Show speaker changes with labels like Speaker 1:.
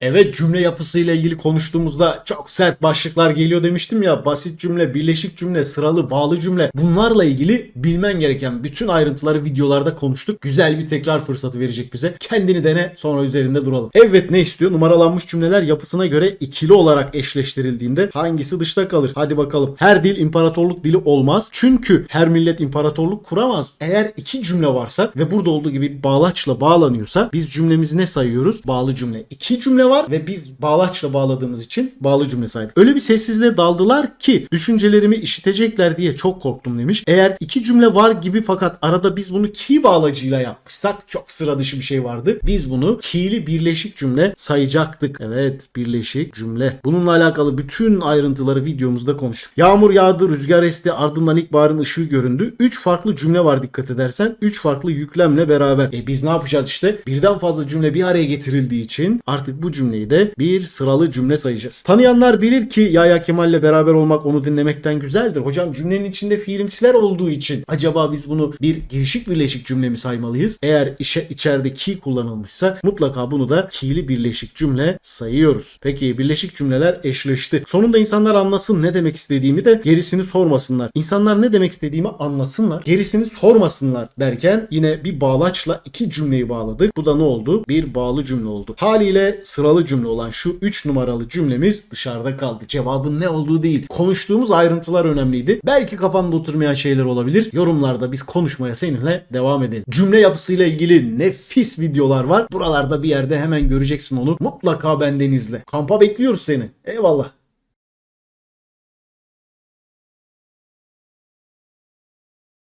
Speaker 1: Evet cümle yapısıyla ilgili konuştuğumuzda çok sert başlıklar geliyor demiştim ya. Basit cümle, birleşik cümle, sıralı, bağlı cümle. Bunlarla ilgili bilmen gereken bütün ayrıntıları videolarda konuştuk. Güzel bir tekrar fırsatı verecek bize. Kendini dene sonra üzerinde duralım. Evet ne istiyor? Numaralanmış cümleler yapısına göre ikili olarak eşleştirildiğinde hangisi dışta kalır? Hadi bakalım. Her dil imparatorluk dili olmaz. Çünkü her millet imparatorluk kuramaz. Eğer iki cümle varsa ve burada olduğu gibi bağlaçla bağlanıyorsa biz cümlemizi ne sayıyoruz? Bağlı cümle. İki cümle var ve biz bağlaçla bağladığımız için bağlı cümle saydık. Öyle bir sessizliğe daldılar ki düşüncelerimi işitecekler diye çok korktum demiş. Eğer iki cümle var gibi fakat arada biz bunu ki bağlacıyla yapmışsak çok sıra dışı bir şey vardı. Biz bunu ki'li birleşik cümle sayacaktık. Evet birleşik cümle. Bununla alakalı bütün ayrıntıları videomuzda konuştuk. Yağmur yağdı, rüzgar esti, ardından ilkbaharın ışığı göründü. Üç farklı cümle var dikkat edersen. Üç farklı yüklemle beraber. E biz ne yapacağız işte? Birden fazla cümle bir araya getirildiği için artık bu cümleyi de bir sıralı cümle sayacağız. Tanıyanlar bilir ki Yahya Kemal'le beraber olmak onu dinlemekten güzeldir. Hocam cümlenin içinde fiilimsiler olduğu için acaba biz bunu bir girişik birleşik cümle mi saymalıyız? Eğer işe içeride ki kullanılmışsa mutlaka bunu da ki'li birleşik cümle sayıyoruz. Peki birleşik cümleler eşleşti. Sonunda insanlar anlasın ne demek istediğimi de gerisini sormasınlar. İnsanlar ne demek istediğimi anlasınlar. Gerisini sormasınlar derken yine bir bağlaçla iki cümleyi bağladık. Bu da ne oldu? Bir bağlı cümle oldu. Haliyle sıralı cümle olan şu 3 numaralı cümlemiz dışarıda kaldı. Cevabın ne olduğu değil. Konuştuğumuz ayrıntılar önemliydi. Belki kafanda oturmayan şeyler olabilir. Yorumlarda biz konuşmaya seninle devam edelim. Cümle yapısıyla ilgili nefis videolar var. Buralarda bir yerde hemen göreceksin onu. Mutlaka benden izle. Kampa bekliyoruz seni. Eyvallah.